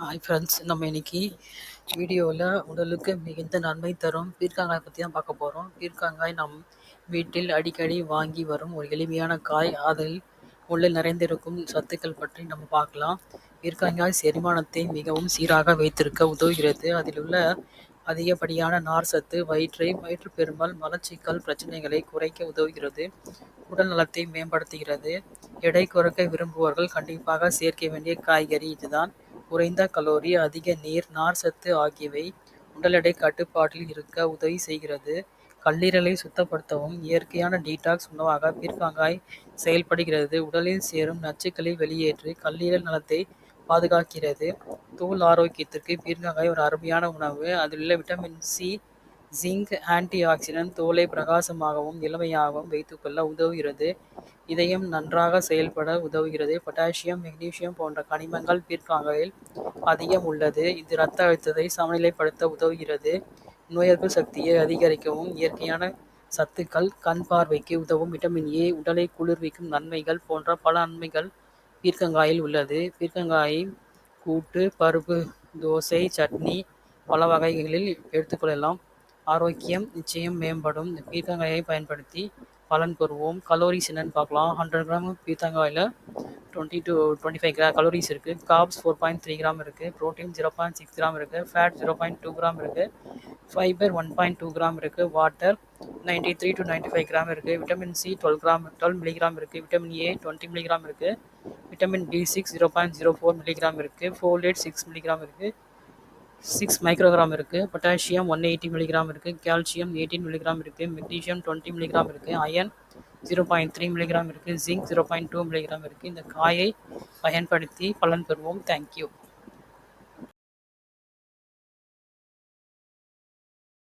Hi friends நம்ம இன்னைக்கு வீடியோவில் உடலுக்கு மிகுந்த நன்மை தரும். பீர்க்கங்காய் பற்றி தான் பார்க்க போகிறோம் பீர்க்கங்காய் நம் வீட்டில் அடிக்கடி வாங்கி வரும் ஒரு எளிமையான காய். அதில் உள்ளே நிறைந்திருக்கும் சத்துக்கள் பற்றி நம்ம பார்க்கலாம். பீர்க்கங்காய் செரிமானத்தை மிகவும் சீராக வைத்திருக்க உதவுகிறது. அதில் உள்ள அதிகப்படியான நார் சத்து வயிற்றை வயிற்று பெருமல் மலச்சிக்கல் பிரச்சனைகளை குறைக்க உதவுகிறது. உடல் நலத்தை மேம்படுத்துகிறது. எடை குறைக்க விரும்புவர்கள் கண்டிப்பாக சேர்க்க வேண்டிய காய்கறி இதுதான். குறைந்த கலோரி அதிக நீர் நார் சத்து ஆகியவை உடல் எடை கட்டுப்பாட்டில் இருக்க உதவி செய்கிறது. கல்லீரலை சுத்தப்படுத்தவும் இயற்கையான டீடாக்ஸ் உணவாக பீர்க்காங்காய் செயல்படுகிறது. உடலில் சேரும் நச்சுக்களை வெளியேற்றி கல்லீரல் நலத்தை பாதுகாக்கிறது. தோல் ஆரோக்கியத்திற்கு பீர்க்காங்காய் ஒரு அருமையான உணவு. அதில் உள்ள vitamin C zinc antioxidant தோலை பிரகாசமாகவும் இளமையாகவும் வைத்துக்கொள்ள உதவுகிறது. இதயம் நன்றாக செயல்பட உதவுகிறது. பொட்டாசியம் மெக்னீசியம் போன்ற கனிமங்கள் பீர்க்கங்காயில் அதிகம் உள்ளது. இது இரத்த அழுத்தத்தை சமநிலைப்படுத்த உதவுகிறது. நோய் சக்தியை அதிகரிக்கவும் இயற்கையான சத்துக்கள் கண் பார்வைக்கு உதவும். விட்டமின் ஏ உடலை குளிர்விக்கும் நன்மைகள் போன்ற பல நன்மைகள் பீர்க்கங்காயில் உள்ளது. பீர்க்கங்காயை கூட்டு பருப்பு தோசை சட்னி பல வகைகளில் எடுத்துக்கொள்ளலாம். ஆரோக்கியம் நிச்சயம் மேம்படும். பீர்க்கங்காயை பயன்படுத்தி பலன் பெறுவோம். கலோரிஸ் என்னென்னு பார்க்கலாம். ஹண்ட்ரட் கிராம் பீர்க்கங்காயில் டுவெண்ட்டி டு டுவெண்ட்டி ஃபைவ் கிரா கலோரிஸ் இருக்குது carbs four point three gram இருக்குது protein zero point six gram இருக்குது fat zero point two gram இருக்குது fibre one point two gram இருக்குது water ninety three to ninety five gram இருக்குது vitamin C twelve gram twelve milligram இருக்குது vitamin A twenty milligram இருக்குது vitamin B six zero point zero four milligram இருக்குது folate six milligram இருக்குது six microgram இருக்குது potassium one eighty milligram இருக்குது calcium eighteen milligram இருக்குது magnesium twenty milligram இருக்குது iron zero point three milligram இருக்குது zinc zero point two milligram இருக்குது இந்த காயை பயன்படுத்தி பலன் பெறுவோம். தேங்க்யூ